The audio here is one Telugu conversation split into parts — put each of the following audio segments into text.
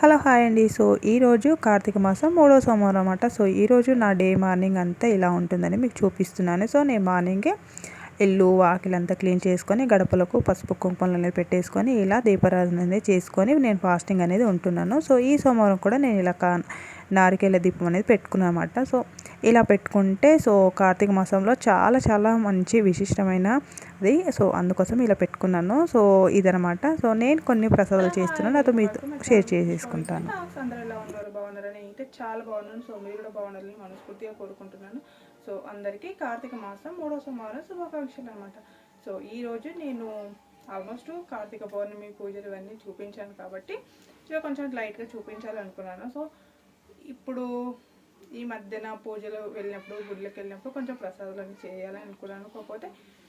హలో హాయ్ అండి. సో ఈరోజు కార్తీక మాసం మూడో సోమవారం అనమాట సో ఈరోజు నా డే మార్నింగ్ అంతా ఇలా ఉంటుందని మీకు చూపిస్తున్నాను. సో నేను మార్నింగే ఇల్లు వాకిలంతా క్లీన్ చేసుకొని గడపలకు పసుపు కుంకుమలు అనేది పెట్టేసుకొని ఇలా దీపారాధన అనేది చేసుకొని నేను ఫాస్టింగ్ అనేది ఉంటున్నాను. సో ఈ సోమవారం కూడా నేను ఇలా కా నారికేల దీపం అనేది పెట్టుకున్నాను అనమాట సో ఇలా పెట్టుకుంటే సో కార్తీక మాసంలో చాలా చాలా మంచి విశిష్టమైన అది. సో అందుకోసం ఇలా పెట్టుకున్నాను. సో ఇదనమాట సో నేను కొన్ని ప్రసాదాలు చేస్తున్నాను. అది మీతో షేర్ చేసేసుకుంటాను. బాగున్నారని అయితే చాలా బాగున్నాను. సో మీరు కూడా బాగుండాలని మనస్ఫూర్తిగా కోరుకుంటున్నాను. సో అందరికీ కార్తీక మాసం మూడో సోమవారం శుభాకాంక్షలు అనమాట సో ఈరోజు నేను ఆల్మోస్ట్ కార్తీక పౌర్ణమి పూజలు ఇవన్నీ చూపించాను కాబట్టి ఇలా కొంచెం లైట్గా చూపించాలనుకున్నాను. సో ఇప్పుడు ఈ మధ్యన పూజలు వెళ్ళినప్పుడు గుడిలోకి వెళ్ళినప్పుడు కొంచెం ప్రసాదాలు అన్నీ చేయాలని అనుకున్నాను కాకపోతే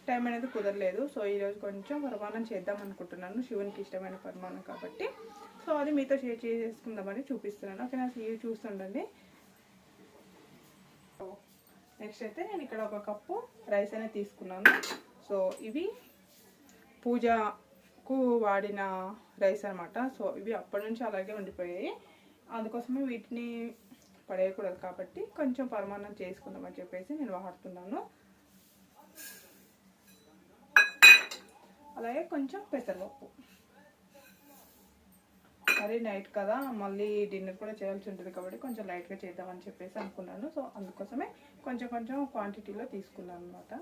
టైం అనేది కుదరలేదు. సో ఈరోజు కొంచెం పరమాణం చేద్దాం అనుకుంటున్నాను. శివునికి ఇష్టమైన పరమాణం కాబట్టి. సో అది మీతో షేర్ చేసుకుందామని చూపిస్తున్నాను. ఓకే నా ఇవి చూస్తుండండి. నెక్స్ట్ అయితే నేను ఇక్కడ ఒక కప్పు రైస్ అనేది తీసుకున్నాను. సో ఇవి పూజకు వాడిన రైస్ అనమాట సో ఇవి అప్పటి నుంచి అలాగే ఉండిపోయాయి. అందుకోసమే వీటిని పడేయకూడదు కాబట్టి కొంచెం పరిమాణం చేసుకుందామని చెప్పేసి నేను వాడుతున్నాను. అలాగే కొంచెం పెసరపప్పు. మరి నైట్ కదా మళ్ళీ డిన్నర్ కూడా చేయాల్సి ఉంటుంది కాబట్టి కొంచెం లైట్గా చేద్దామని చెప్పేసి అనుకున్నాను. సో అందుకోసమే కొంచెం కొంచెం క్వాంటిటీలో తీసుకున్నాను అనమాట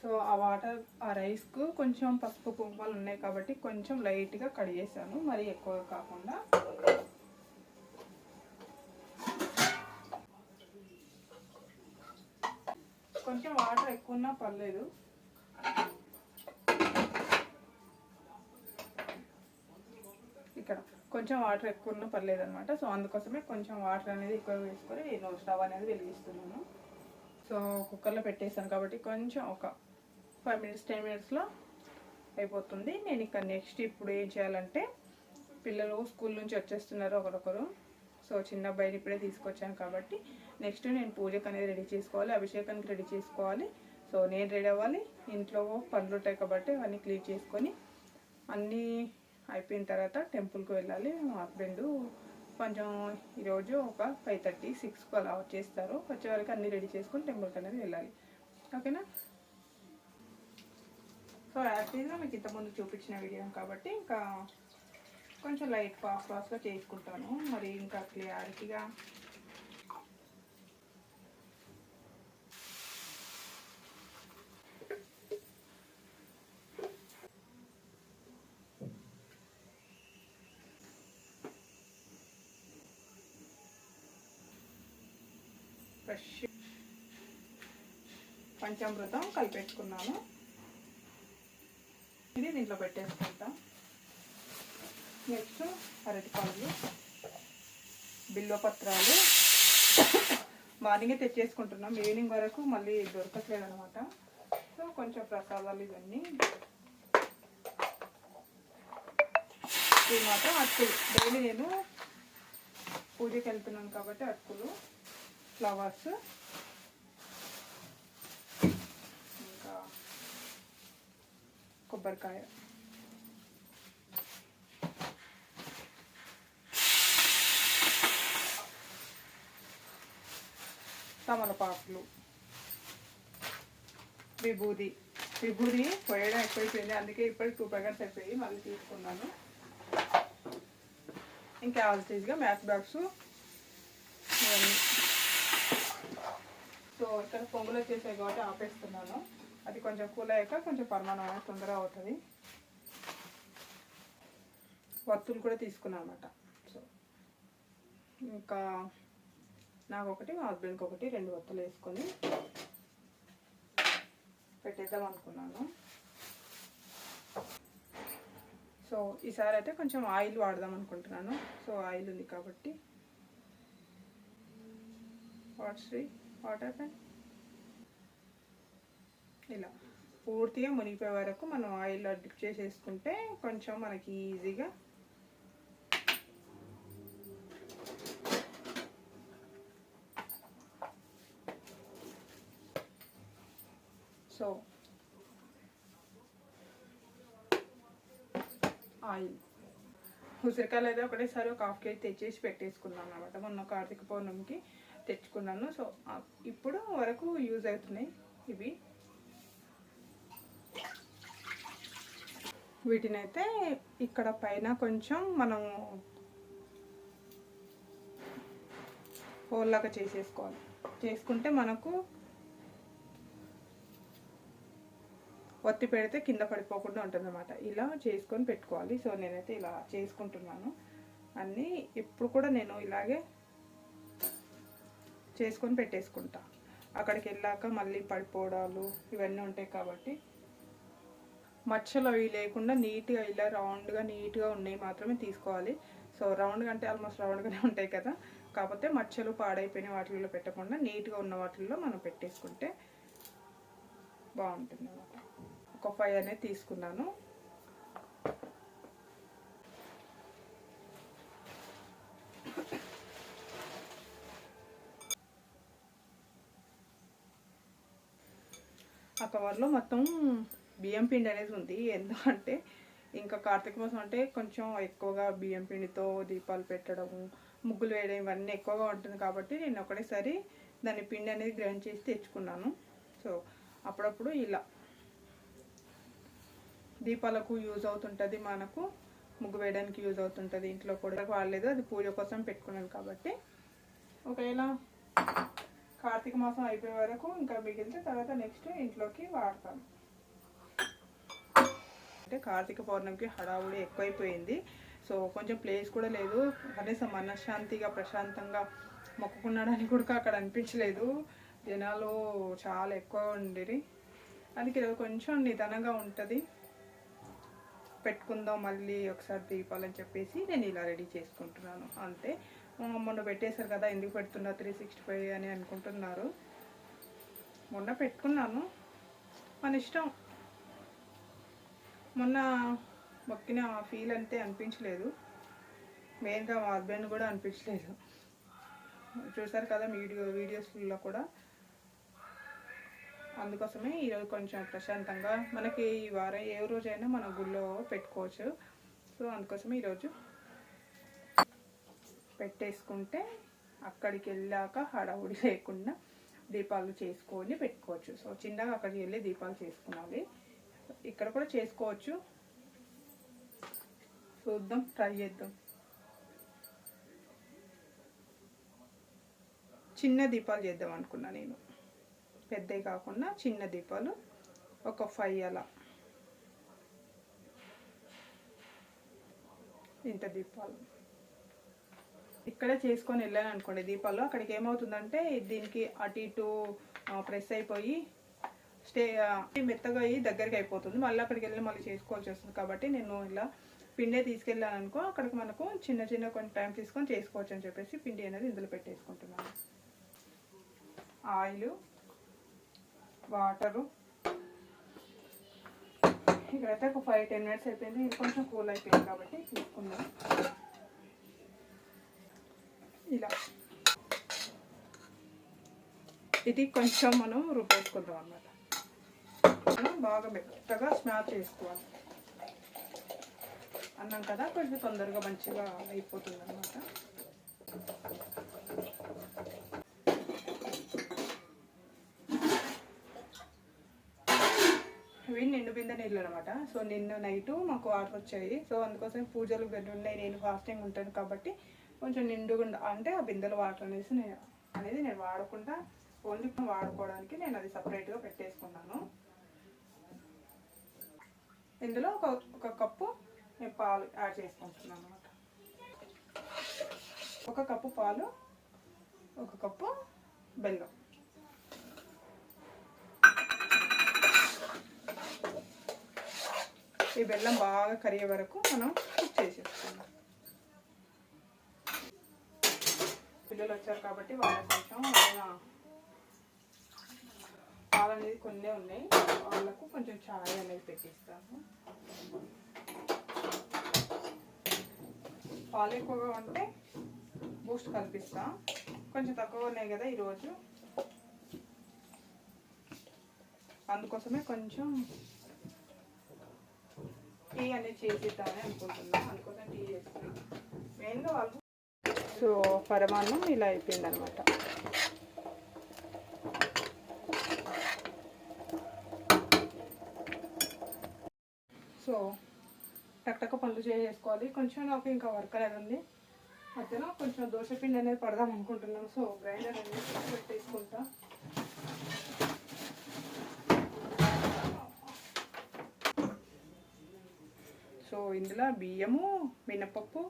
సో ఆ వాటర్ ఆ రైస్కు కొంచెం పసుపు కుంకుమలు ఉన్నాయి కాబట్టి కొంచెం లైట్గా కడిగేసాను మరి ఎక్కువ కాకుండా కొంచెం వాటర్ ఎక్కువ ఉన్నా పర్లేదు. ఇక్కడ కొంచెం వాటర్ ఎక్కువ ఉన్నా పర్లేదు అనమాట సో అందుకోసమే కొంచెం వాటర్ అనేది ఎక్కువ వేసుకొని నేను స్టవ్ అనేది వెలిగిస్తున్నాను. సో కుక్కర్లో పెట్టేసాను కాబట్టి కొంచెం ఒక ఫైవ్ మినిట్స్ టెన్ మినిట్స్లో అయిపోతుంది. నేను ఇక్కడ నెక్స్ట్ ఇప్పుడు ఏం చేయాలంటే పిల్లలు స్కూల్ నుంచి వచ్చేస్తున్నారు ఒకరొకరు. సో చిన్న అబ్బాయిని ఇప్పుడే తీసుకొచ్చాను కాబట్టి నెక్స్ట్ నేను పూజకు అనేది రెడీ చేసుకోవాలి అభిషేకానికి రెడీ చేసుకోవాలి. సో నేను రెడీ అవ్వాలి ఇంట్లో పనులు ఉంటాయి కాబట్టి అవన్నీ క్లీన్ చేసుకొని అన్నీ అయిపోయిన తర్వాత టెంపుల్కి వెళ్ళాలి. మా హస్బెండ్ కొంచెం ఈరోజు ఒక ఫైవ్ థర్టీ సిక్స్కి అలా వచ్చేస్తారు. వచ్చే వరకు అన్నీ రెడీ చేసుకొని టెంపుల్కి అనేది వెళ్ళాలి. ఓకేనా? సో యాక్చువల్గా మీకు ఇంతకుముందు చూపించిన వీడియో కాబట్టి ఇంకా కొంచెం లైట్ ఫాస్ట్ ఫాస్ట్గా చేసుకుంటాను. మరి ఇంకా క్లియారిటీగా ఫ్రెష్ పంచామృతం కలిపెట్టుకున్నాను ఇది దీంట్లో పెట్టేసుకుంటాం. నెక్స్ట్ అరటిపళ్ళు బిల్వపత్రాలు మార్నింగే తెచ్చేసుకుంటున్నాం. ఈవినింగ్ వరకు మళ్ళీ దొరకట్లేదు అనమాట సో కొంచెం ప్రసాదాలు ఇవన్నీ. ఇవి మాత్రం అటుకులు. డైలీ నేను పూజకి వెళ్తున్నాను కాబట్టి అటుకులు ఫ్లవర్స్. ఇంకా కొబ్బరికాయ. తమలపాకులు విభూది. విభూది పోయడం ఎక్కువైపోయింది. అందుకే ఇప్పటికి టూ ప్యాకెట్స్ అయిపోయి మళ్ళీ తీసుకున్నాను. ఇంకా యాజిటీస్గా మ్యాచ్ బాక్స్ సో ఇక్కడ పొంగులు వచ్చేసాయి కాబట్టి ఆపేస్తున్నాను. అది కొంచెం కూల్ అయ్యాక కొంచెం పరిమాణం తొందర తొందరగా అవుతుంది. వత్తులు కూడా తీసుకున్నాను అనమాట సో ఇంకా నాకు ఒకటి మా హస్బెండ్కి ఒకటి రెండు వత్తులు వేసుకొని పెట్టేద్దాం అనుకున్నాను. సో ఈసారి అయితే కొంచెం ఆయిల్ వాడదాం అనుకుంటున్నాను. సో ఆయిల్ ఉంది కాబట్టి. వాట్స్ వాటర్ పెన్ ఇలా. పూర్తిగా మునిగిపోయే వరకు మనం ఆయిల్లో డిప్ చేసేసుకుంటే కొంచెం మనకి ఈజీగా సో. ఆయిల్. ఉసిరికాయలు అయితే ఒకటేసారి ఒక హాఫ్ కేజీ తెచ్చేసి పెట్టేసుకున్నాను అనమాట మొన్న కార్తీక పౌర్ణమికి తెచ్చుకున్నాను. సో ఇప్పుడు వరకు యూజ్ అవుతున్నాయి ఇవి. వీటిని అయితే ఇక్కడ పైన కొంచెం మనము హోల్లాగా చేసేసుకోవాలి. చేసుకుంటే మనకు ఒత్తి పెడితే కింద పడిపోకుండా ఉంటుంది అనమాట ఇలా చేసుకొని పెట్టుకోవాలి. సో నేనైతే ఇలా చేసుకుంటున్నాను. అన్నీ ఇప్పుడు కూడా నేను ఇలాగే చేసుకొని పెట్టేసుకుంటా. అక్కడికి వెళ్ళాక మళ్ళీ పడిపోవడాలు ఇవన్నీ ఉంటాయి కాబట్టి మచ్చలు అవి లేకుండా నీట్గా ఇలా రౌండ్గా నీట్గా ఉన్నాయి మాత్రమే తీసుకోవాలి. సో రౌండ్గా అంటే ఆల్మోస్ట్ రౌండ్గానే ఉంటాయి కదా. కాకపోతే మచ్చలు పాడైపోయిన వాటిల్లో పెట్టకుండా నీట్గా ఉన్న వాటిల్లో మనం పెట్టేసుకుంటే బాగుంటుంది అన్నమాట ఒక ఫైవ్ అనేది తీసుకున్నాను. ఆ కవర్లో మొత్తం బియ్యం పిండి అనేది ఉంది. ఎందుకంటే ఇంకా కార్తీక మాసం అంటే కొంచెం ఎక్కువగా బియ్యం పిండితో దీపాలు పెట్టడము ముగ్గులు వేయడం ఇవన్నీ ఎక్కువగా ఉంటుంది కాబట్టి నేను ఒకటేసారి దాని పిండి అనేది గ్రైండ్ చేసి తెచ్చుకున్నాను. సో అప్పుడప్పుడు ఇలా దీపాలకు యూజ్ అవుతుంటుంది మనకు ముగ్గు వేయడానికి యూజ్ అవుతుంటుంది ఇంట్లో కూడా. వాడలేదు అది పూజ కోసం పెట్టుకున్నాను కాబట్టి. ఒకవేళ కార్తీక మాసం అయిపోయే వరకు ఇంకా మిగిలితే తర్వాత నెక్స్ట్ ఇంట్లోకి వాడతాను. అంటే కార్తీక పౌర్ణమికి హడావుడి ఎక్కువైపోయింది. సో కొంచెం ప్లేస్ కూడా లేదు. కనీసం మనశ్శాంతిగా ప్రశాంతంగా మొక్కుకున్నాడని కూడా అక్కడ అనిపించలేదు. జనాలు చాలా ఎక్కువ ఉండేది అందుకే కొంచెం నిదానంగా ఉంటుంది. పెట్టుకుందాం మళ్ళీ ఒకసారి దీపాలని చెప్పేసి నేను ఇలా రెడీ చేసుకుంటున్నాను. అంతే. మొన్న పెట్టేశారు కదా ఎందుకు పెడుతున్నా త్రీ సిక్స్టీ ఫైవ్ అని అనుకుంటున్నారు. మొన్న పెట్టుకున్నాను. మన ఇష్టం. మొన్న మొక్కిన ఫీల్ అంతే అనిపించలేదు. మెయిన్గా మా హస్బెండ్ కూడా అనిపించలేదు. చూసారు కదా వీడియో వీడియోస్లో కూడా అందుకోసమే ఈరోజు కొంచెం ప్రశాంతంగా మనకి ఈ వారం ఏ రోజైనా మన గుళ్ళో పెట్టుకోవచ్చు. సో అందుకోసమే ఈరోజు పెట్టేసుకుంటే అక్కడికి వెళ్ళాక హడావుడి లేకుండా దీపాలు చేసుకొని పెట్టుకోవచ్చు. సో చిన్నగా అక్కడికి వెళ్ళి దీపాలు చేసుకోవాలి ఇక్కడ కూడా చేసుకోవచ్చు. చూద్దాం ట్రై చేద్దాం. చిన్న దీపాలు చేద్దాం అనుకున్నా నేను. పెద్దవి కాకుండా చిన్న దీపాలు ఒక ఫైవ్ అలా. ఇంత దీపాలు. ఇక్కడే చేసుకొని వెళ్ళాను అనుకోండి దీపాలు. అక్కడికి ఏమవుతుందంటే దీనికి అటు ఇటు ప్రెస్ అయిపోయి స్టే మెత్తగా అయ్యి దగ్గరికి అయిపోతుంది. మళ్ళీ అక్కడికి వెళ్ళి మళ్ళీ చేసుకోవాల్సి వస్తుంది. కాబట్టి నేను ఇలా పిండే తీసుకెళ్ళాను అనుకో అక్కడికి మనకు చిన్న చిన్న కొన్ని టైం తీసుకొని చేసుకోవచ్చు అని చెప్పేసి పిండి అనేది ఇందులో పెట్టేసుకుంటున్నాను. Oil water. ఇక్కడైతే ఒక ఫైవ్ టెన్ మినిట్స్ అయిపోయింది. ఇది కొంచెం కూల్ అయిపోయింది కాబట్టి తీసుకుందాం. ఇలా. ఇది కొంచెం మనం రుబ్బేసుకుందాం అన్నమాట. మనం బాగా మెత్తగా స్మాష్ చేసుకోవాలి. అన్నాం కదా కొంచెం తొందరగా మంచిగా అయిపోతుంది అనమాట ఇవి నిండు బిందె నీళ్ళు అనమాట సో నిన్న నైట్ మాకు వాటర్ వచ్చాయి. సో అందుకోసం పూజలు ఉన్నాయి నేను ఫాస్టింగ్ ఉంటాను కాబట్టి కొంచెం నిండుగా అంటే ఆ బిందెలు వాటర్ అనేసి నేను అనేది నేను వాడకుండా ఓన్లీ వాడుకోవడానికి నేను అది సపరేట్గా పెట్టేసుకున్నాను. ఇందులో ఒక ఒక కప్పు నేను పాలు యాడ్ చేసుకుంటున్నాను అనమాట ఒక కప్పు పాలు ఒక కప్పు బెల్లం. ఈ బెల్లం బాగా కరిగే వరకు మనం కుక్ చేసేసుకుందాం పిల్లలు వచ్చారు కాబట్టి వాళ్ళ కొంచెం పాలు అనేది కొన్ని ఉన్నాయి. వాళ్ళకు కొంచెం ఛాయ్ అనేది పెట్టిస్తాము పాలు ఎక్కువగా ఉంటే బూస్ట్ కల్పిస్తా. కొంచెం తక్కువ ఉన్నాయి కదా ఈరోజు. అందుకోసమే కొంచెం టీ అనేది చేసిద్దామని అనుకుంటున్నాం. అందుకోసం టీ చేస్తున్నాం. మెయిన్గా వాళ్ళు సో పరమాన్నం ఇలా అయిపోయింది అనమాట సో టక్టక్క పనులు చేసుకోవాలి. కొంచెం నాకు ఇంకా వర్క్ అనేది ఉంది. మధ్యలో కొంచెం దోశ పిండి అనేది పడదాం అనుకుంటున్నాను సో గ్రైండర్ అనేది పెట్టేసుకుంటా. ఇందులో బియ్యము మినపప్పు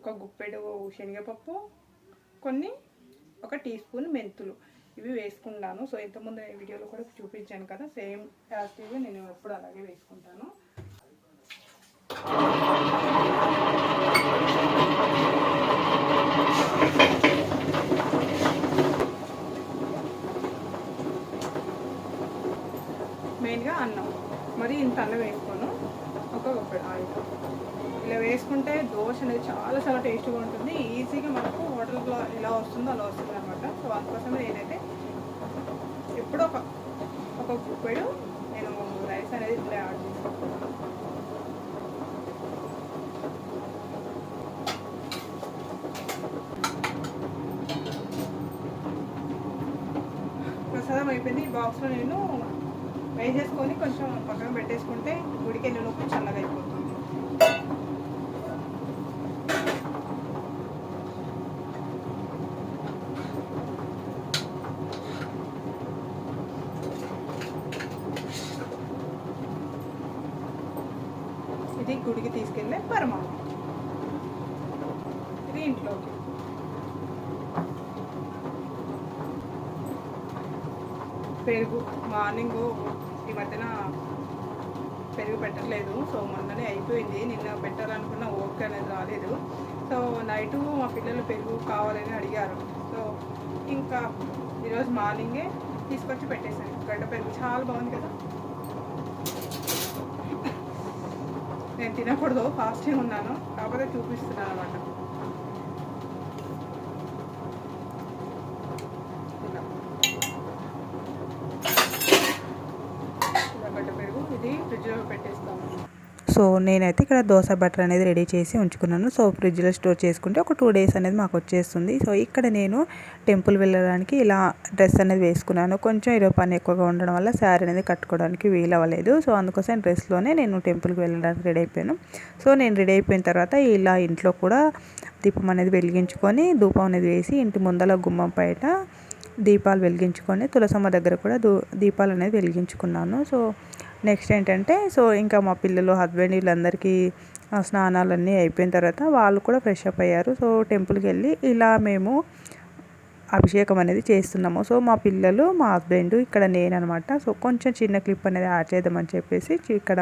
ఒక గుప్పెడు శనగపప్పు కొన్ని ఒక టీ స్పూన్ మెంతులు. ఇవి వేసుకున్నాను సో ఇంతకుముందు వీడియోలో కూడా చూపించాను కదా సేమ్ యాస్టీవ్గా నేను ఎప్పుడు అలాగే వేసుకుంటాను మెయిన్గా అన్నం మరి ఇంత అన్నం వేసుకోను ఒక గుప్పెడు ఆయిల్ ఇలా వేసుకుంటే దోశ అనేది చాలా చాలా టేస్ట్గా ఉంటుంది. ఈజీగా మనకు హోటల్లో ఎలా వస్తుందో అలా వస్తుంది అనమాట సో అందుకోసమే నేనైతే ఎప్పుడో ఒక ఒక గుప్పెడు నేను రైస్ అనేది ఇట్లా యాడ్ చేసుకుంటున్నాను ప్రసాదం అయిపోయింది. ఈ బాక్స్లో నేను వేసేసుకొని కొంచెం పక్కన పెట్టేసుకుంటే గుడికి వెళ్ళినప్పుడు చల్లగా అయిపోతుంది ఇది గుడికి తీసుకెళ్ళే పరమాత్మ. ఇది ఇంట్లోకి. పెరుగు మార్నింగ్ ఈ మధ్యన పెరుగు పెట్టట్లేదు. సో మొన్ననే అయిపోయింది. నిన్న పెట్టాలనుకున్న ఓకే అనేది రాలేదు. సో నైటు మా పిల్లలు పెరుగు కావాలని అడిగారు. సో ఇంకా ఈరోజు మార్నింగే తీసుకొచ్చి పెట్టేశాను. గడ్డ పెరుగు చాలా బాగుంది కదా? నేను తినకూడదు ఫాస్టింగ్ ఉన్నాను. కాకపోతే చూపిస్తున్నాను అనమాట ఇలా ఇలా గడ్డ పెరుగు ఇది ఫ్రిడ్జ్లో పెట్టేస్తాము సో నేనైతే ఇక్కడ దోశ బటర్ అనేది రెడీ చేసి ఉంచుకున్నాను. సో ఫ్రిడ్జ్లో స్టోర్ చేసుకుంటే ఒక టూ డేస్ అనేది మాకు వచ్చేస్తుంది. సో ఇక్కడ నేను టెంపుల్ వెళ్ళడానికి ఇలా డ్రెస్ అనేది వేసుకున్నాను. కొంచెం ఈరోజు పని ఎక్కువగా ఉండడం వల్ల శారీ అనేది కట్టుకోవడానికి వీలు అవ్వలేదు. సో అందుకోసం డ్రెస్లోనే నేను టెంపుల్కి వెళ్ళడానికి రెడీ అయిపోయాను. సో నేను రెడీ అయిపోయిన తర్వాత ఇలా ఇంట్లో కూడా దీపం అనేది వెలిగించుకొని ధూపం అనేది వేసి ఇంటి ముందల గుమ్మం బయట దీపాలు వెలిగించుకొని తులసమ్మ దగ్గర కూడా దూ దీపాలు అనేది వెలిగించుకున్నాను. సో నెక్స్ట్ ఏంటంటే సో ఇంకా మా పిల్లలు హస్బెండ్ వీళ్ళందరికీ స్నానాలన్నీ అయిపోయిన తర్వాత వాళ్ళు కూడా ఫ్రెష్ అప్ అయ్యారు. సో టెంపుల్కి వెళ్ళి ఇలా మేము అభిషేకం అనేది చేస్తున్నాము. సో మా పిల్లలు మా హస్బెండ్ ఇక్కడ నేననమాట. సో కొంచెం చిన్న క్లిప్ అనేది యాడ్ చేద్దామని చెప్పేసి ఇక్కడ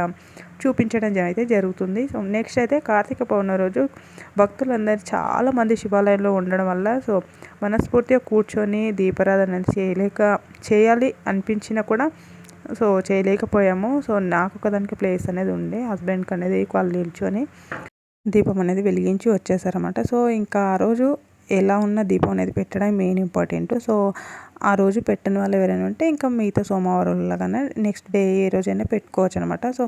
చూపించడం అయితే జరుగుతుంది. సో నెక్స్ట్ అయితే కార్తీక పౌర్ణమి రోజు భక్తులందరూ చాలా మంది శివాలయంలో ఉండడం వల్ల సో మనస్ఫూర్తిగా కూర్చొని దీపారాధన అనేది చేయలేక చేయాలి అనిపించినా కూడా సో చేయలేకపోయాము. సో నాకు ఒకదానికి ప్లేస్ అనేది ఉండే. హస్బెండ్కి అనేది వాళ్ళు నిల్చొని దీపం అనేది వెలిగించి వచ్చేసారన్నమాట. సో ఇంకా ఆ రోజు ఎలా ఉన్న దీపం అనేది పెట్టడం మెయిన్ ఇంపార్టెంట్ సో ఆ రోజు పెట్టిన వాళ్ళు ఎవరైనా ఉంటే ఇంకా మిగతా సోమవారం లాగానే నెక్స్ట్ డే ఏ రోజైనా పెట్టుకోవచ్చు అనమాట సో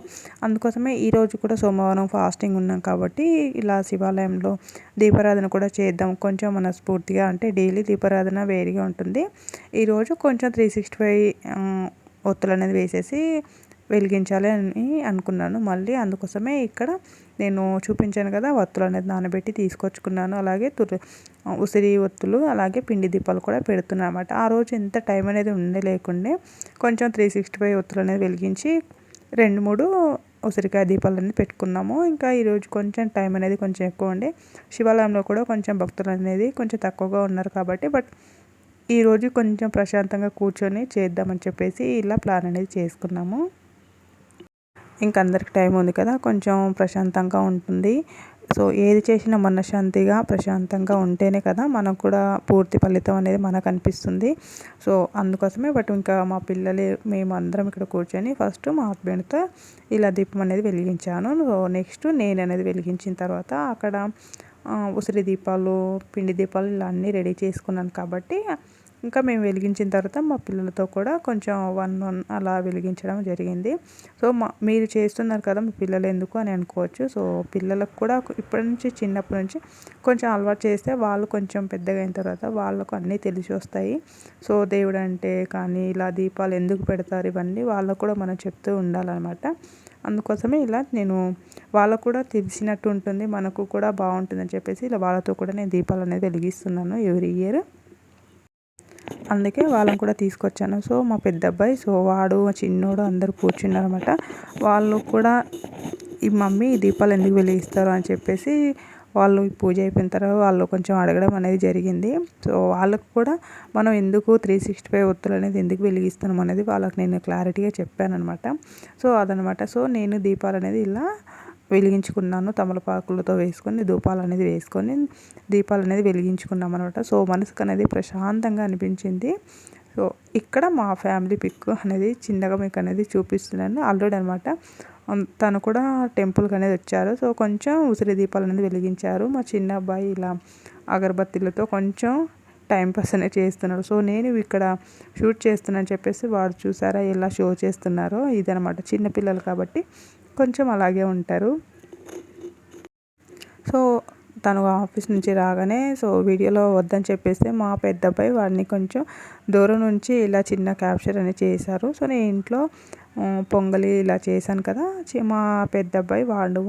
అందుకోసమే ఈ రోజు కూడా సోమవారం ఫాస్టింగ్ ఉన్నాం కాబట్టి ఇలా శివాలయంలో దీపారాధన కూడా చేద్దాం. కొంచెం మనస్ఫూర్తిగా అంటే డైలీ దీపారాధన వేరుగా ఉంటుంది. ఈరోజు కొంచెం త్రీ సిక్స్టీ ఫైవ్ ఒత్తులు అనేది వేసేసి వెలిగించాలి అని అనుకున్నాను. మళ్ళీ అందుకోసమే ఇక్కడ నేను చూపించాను కదా ఒత్తులు అనేది నానబెట్టి తీసుకొచ్చుకున్నాను. అలాగే తురు ఉసిరి ఒత్తులు అలాగే పిండి దీపాలు కూడా పెడుతున్నాను అనమాట ఆ రోజు ఎంత టైం అనేది ఉండలేకుండే కొంచెం త్రీ సిక్స్టీ ఫైవ్ ఒత్తులు అనేది వెలిగించి రెండు మూడు ఉసిరికాయ దీపాలు అనేది పెట్టుకున్నాము. ఇంకా ఈరోజు కొంచెం టైం అనేది కొంచెం ఎక్కువ ఉండే. శివాలయంలో కూడా కొంచెం భక్తులు అనేది కొంచెం తక్కువగా ఉన్నారు కాబట్టి బట్ ఈరోజు కొంచెం ప్రశాంతంగా కూర్చొని చేద్దామని చెప్పేసి ఇలా ప్లాన్ అనేది చేసుకున్నాము. ఇంక అందరికి టైం ఉంది కదా కొంచెం ప్రశాంతంగా ఉంటుంది. సో ఏది చేసినా మనశ్శాంతిగా ప్రశాంతంగా ఉంటేనే కదా మనకు కూడా పూర్తి ఫలితం అనేది మనకు అనిపిస్తుంది. సో అందుకోసమే బట్ ఇంకా మా పిల్లలు మేము అందరం ఇక్కడ కూర్చొని ఫస్ట్ మా హస్బెండ్తో ఇలా దీపం అనేది వెలిగించాను. సో నెక్స్ట్ నేను అనేది వెలిగించిన తర్వాత అక్కడ ఉసిరి దీపాలు పిండి దీపాలు ఇలా అన్నీ రెడీ చేసుకున్నాను కాబట్టి ఇంకా మేము వెలిగించిన తర్వాత మా పిల్లలతో కూడా కొంచెం వన్ వన్ అలా వెలిగించడం జరిగింది. సో మా మీరు చేస్తున్నారు కదా మీ పిల్లలు ఎందుకు అని అనుకోవచ్చు. సో పిల్లలకు కూడా ఇప్పటి నుంచి చిన్నప్పటి నుంచి కొంచెం అలవాటు చేస్తే వాళ్ళు కొంచెం పెద్దగా అయిన తర్వాత వాళ్ళకు అన్నీ తెలిసి వస్తాయి. సో దేవుడు అంటే కానీ ఇలా దీపాలు ఎందుకు పెడతారు ఇవన్నీ వాళ్ళకు కూడా మనం చెప్తూ ఉండాలన్నమాట. అందుకోసమే ఇలా నేను వాళ్ళకు కూడా తెలిసినట్టు ఉంటుంది మనకు కూడా బాగుంటుందని చెప్పేసి ఇలా వాళ్ళతో కూడా నేను దీపాలు అనేది వెలిగిస్తున్నాను ఎవ్రీ ఇయర్. అందుకే వాళ్ళని కూడా తీసుకొచ్చాను. సో మా పెద్ద అబ్బాయి సో వాడు చిన్నోడు అందరు కూర్చున్నారనమాట వాళ్ళు కూడా ఈ మమ్మీ దీపాలు ఎందుకు వెలిగిస్తారు? అని చెప్పేసి వాళ్ళు పూజ అయిపోయిన తర్వాత వాళ్ళు కొంచెం అడగడం అనేది జరిగింది. సో వాళ్ళకు కూడా మనం ఎందుకు త్రీ సిక్స్టీ ఫైవ్ ఒత్తులు అనేది ఎందుకు వెలిగిస్తున్నాం అనేది వాళ్ళకి నేను క్లారిటీగా చెప్పాను అనమాట సో అదనమాట సో నేను దీపాలు అనేది ఇలా వెలిగించుకున్నాను. తమలపాకులతో వేసుకొని ధూపాలు అనేది వేసుకొని దీపాలు అనేది వెలిగించుకున్నాం అనమాట సో మనసుకు అనేది ప్రశాంతంగా అనిపించింది. సో ఇక్కడ మా ఫ్యామిలీ పిక్ అనేది చిన్నగా మీకు అనేది చూపిస్తున్నాను. అల్లుడు అనమాట తను కూడా టెంపుల్కి అనేది వచ్చారు. సో కొంచెం ఉసిరి దీపాలు అనేది వెలిగించారు. మా చిన్న అబ్బాయి ఇలా అగరబత్తీలతో కొంచెం టైం పాస్ అనేది చేస్తున్నాడు. సో నేను ఇక్కడ షూట్ చేస్తున్నాను చెప్పేసి వాడు చూసారా ఎలా షో చేస్తున్నారో ఇదనమాట చిన్నపిల్లలు కాబట్టి కొంచెం అలాగే ఉంటారు. సో తను ఆఫీస్ నుంచి రాగానే సో వీడియోలో వద్దని చెప్పేస్తే మా పెద్ద అబ్బాయి వాడిని కొంచెం దూరం నుంచి ఇలా చిన్న క్యాప్చర్ అనేది చేశారు. సో నేను ఇంట్లో పొంగలి ఇలా చేశాను కదా మా పెద్ద అబ్బాయి వాడు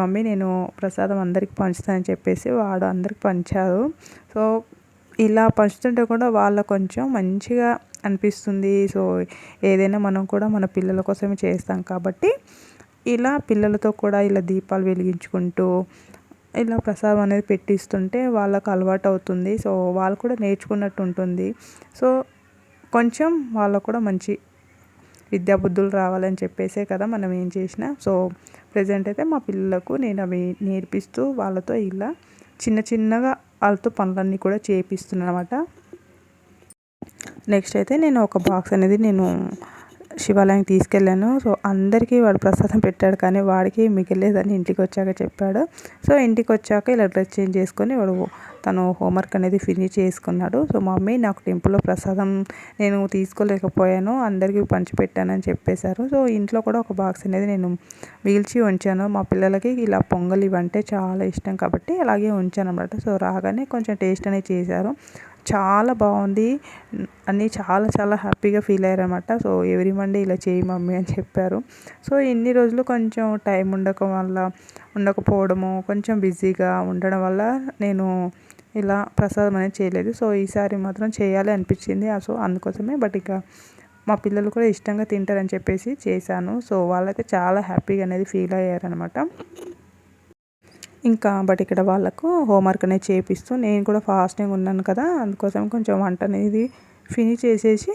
మమ్మీ నేను ప్రసాదం అందరికి పంచుతానని చెప్పేసి వాడు అందరికి పంచారు. సో ఇలా పంచుతుంటే కూడా వాళ్ళ కొంచెం మంచిగా అనిపిస్తుంది. సో ఏదైనా మనం కూడా మన పిల్లల కోసమే చేస్తాం కాబట్టి ఇలా పిల్లలతో కూడా ఇలా దీపాలు వెలిగించుకుంటూ ఇలా ప్రసాదం అనేది పెట్టిస్తుంటే వాళ్ళకు అలవాటు అవుతుంది. సో వాళ్ళు కూడా నేర్చుకున్నట్టు ఉంటుంది. సో కొంచెం వాళ్ళకు కూడా మంచి విద్యాబుద్ధులు రావాలని చెప్పేసే కదా మనం ఏం చేసినా. సో ప్రజెంట్ అయితే మా పిల్లలకు నేను అవి నేర్పిస్తూ వాళ్ళతో ఇలా చిన్న చిన్నగా వాళ్ళతో పనులన్నీ కూడా చేపిస్తున్నాను అనమాట నెక్స్ట్ అయితే నేను ఒక బాక్స్ అనేది నేను శివాలయానికి తీసుకెళ్ళాను. సో అందరికీ వాడు ప్రసాదం పెట్టాడు కానీ వాడికి మిగిలేదని ఇంటికి వచ్చాక చెప్పాడు. సో ఇంటికి వచ్చాక ఇలా డ్రెస్ చేంజ్ చేసుకొని వాడు తను హోంవర్క్ అనేది ఫినిష్ చేసుకున్నాడు. సో మమ్మీ నాకు టెంపుల్లో ప్రసాదం నేను తీసుకోలేకపోయాను. అందరికీ పంచిపెట్టానని చెప్పేశారు. సో ఇంట్లో కూడా ఒక బాక్స్ అనేది నేను మిగిల్చి ఉంచాను. మా పిల్లలకి ఇలా పొంగల్ ఇవంటే చాలా ఇష్టం కాబట్టి అలాగే ఉంచాను అనమాట సో రాగానే కొంచెం టేస్ట్ అనేది చేశారు. చాలా బాగుంది. అని చాలా చాలా హ్యాపీగా ఫీల్ అయ్యారనమాట సో ఎవ్రీ మండే ఇలా చేయి మమ్మీ అని చెప్పారు. సో ఇన్ని రోజులు కొంచెం టైం ఉండక వల్ల ఉండకపోవడము కొంచెం బిజీగా ఉండడం వల్ల నేను ఇలా ప్రసాదం అనేది చేయలేదు. సో ఈసారి మాత్రం చేయాలి అనిపించింది. సో అందుకోసమే. బట్ ఇక మా పిల్లలు కూడా ఇష్టంగా తింటారని చెప్పేసి చేశాను. సో వాళ్ళైతే చాలా హ్యాపీగా అనేది ఫీల్ అయ్యారనమాట ఇంకా బట్ ఇక్కడ వాళ్ళకు హోంవర్క్ అనేది చేపిస్తూ నేను కూడా ఫాస్టింగ్ ఉన్నాను కదా అందుకోసం కొంచెం వంట అనేది ఫినిష్ చేసేసి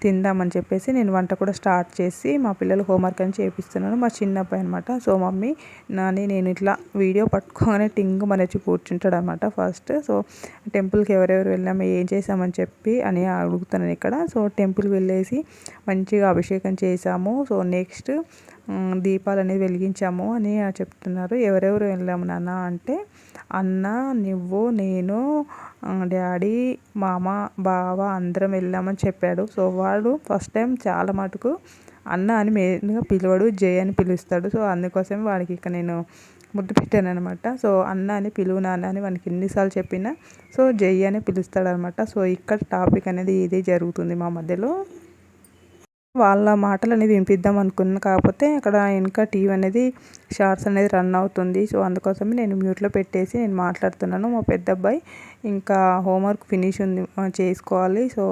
తిందామని చెప్పేసి నేను వంట కూడా స్టార్ట్ చేసి మా పిల్లలు హోంవర్క్ అని చేపిస్తున్నాను. మా చిన్న అనమాట సో మమ్మీ నాని నేను ఇట్లా వీడియో పట్టుకోగానే టింగ్ మనచి కూర్చుంటాడు అనమాట ఫస్ట్ సో టెంపుల్కి ఎవరెవరు వెళ్ళాము ఏం చేసామని చెప్పి అని అడుగుతున్నాను ఇక్కడ. సో టెంపుల్ వెళ్ళేసి మంచిగా అభిషేకం చేసాము. సో నెక్స్ట్ దీపాలు అనేది వెలిగించాము అని చెప్తున్నారు. ఎవరెవరు వెళ్ళాము నాన్న అంటే అన్న నువ్వు నేను డాడీ మామ బావ అందరం వెళ్ళామని చెప్పాడు. సో వాడు ఫస్ట్ టైం చాలా మటుకు అన్న అని మెయిన్గా పిలవడు జై అని పిలుస్తాడు. సో అందుకోసం వాడికి ఇక నేను ముద్దు పెట్టాను అనమాట సో అన్న అని పిలువు నాన్న అని వానికి ఎన్నిసార్లు చెప్పినా సో జయ్ అని పిలుస్తాడనమాట సో ఇక్కడ టాపిక్ అనేది ఇదే జరుగుతుంది మా మధ్యలో. వాళ్ళ మాటలు అనేది వినిపిద్దాం అనుకున్నాను కాకపోతే అక్కడ ఇంకా టీవీ అనేది షార్ట్స్ అనేది రన్ అవుతుంది. సో అందుకోసమే నేను మ్యూట్లో పెట్టేసి నేను మాట్లాడుతున్నాను. మా పెద్ద అబ్బాయి ఇంకా హోంవర్క్ ఫినిష్ ఉంది చేసుకోవాలి. సో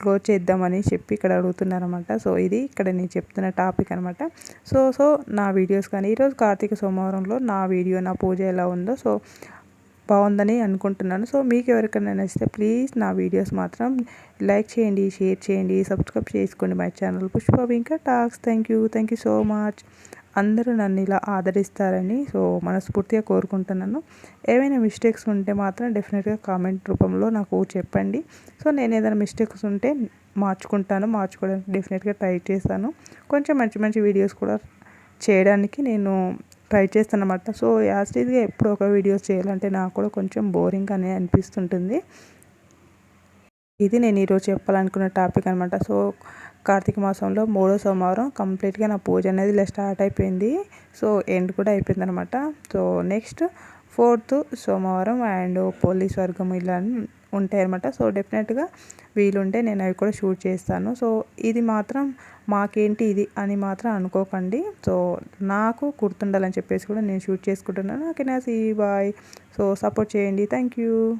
క్లోజ్ చేద్దామని చెప్పి ఇక్కడ అడుగుతున్నారనమాట సో ఇది ఇక్కడ నేను చెప్తున్న టాపిక్ అనమాట సో సో నా వీడియోస్ కానీ ఈరోజు కార్తీక సోమవారంలో నా వీడియో నా పూజ ఎలా ఉందో. సో బాగుందని అనుకుంటున్నాను. సో మీకు ఎవరికైనా నచ్చితే ప్లీజ్ నా వీడియోస్ మాత్రం లైక్ చేయండి షేర్ చేయండి సబ్స్క్రైబ్ చేసుకోండి మై ఛానల్. పుష్ప ఇంకా talks. Thank you thank you so much. అందరూ నన్ను ఇలా ఆదరిస్తారని సో మనస్ఫూర్తిగా కోరుకుంటున్నాను. ఏమైనా మిస్టేక్స్ ఉంటే మాత్రం డెఫినెట్గా కామెంట్ రూపంలో నాకు చెప్పండి. సో నేను ఏదైనా మిస్టేక్స్ ఉంటే మార్చుకుంటాను మార్చుకోవడానికి డెఫినెట్గా ట్రై చేస్తాను. కొంచెం మంచి మంచి వీడియోస్ కూడా చేయడానికి నేను ట్రై చేస్తాను అనమాట సో యాస్టీజ్గా ఎప్పుడు ఒక వీడియోస్ చేయాలంటే నాకు కూడా కొంచెం బోరింగ్ అనే అనిపిస్తుంటుంది. ఇది నేను ఈరోజు చెప్పాలనుకున్న టాపిక్ అనమాట సో కార్తీక మాసంలో మూడో సోమవారం కంప్లీట్గా నా పూజ అనేది ఇలా స్టార్ట్ అయిపోయింది. సో ఎండ్ కూడా అయిపోయింది అనమాట సో నెక్స్ట్ ఫోర్త్ సోమవారం అండ్ పోలీస్ వర్గం ఇలా ఉంటాయి అనమాట సో డెఫినెట్గా వీలుంటే నేను అవి కూడా షూట్ చేస్తాను. సో ఇది మాత్రం మాకేంటి ఇది అని మాత్రం అనుకోకండి. సో నాకు గుర్తుండాలని చెప్పేసి కూడా నేను షూట్ చేసుకుంటున్నాను. ఓకే నా సీ బాయ్. సో సపోర్ట్ చేయండి. Thank you.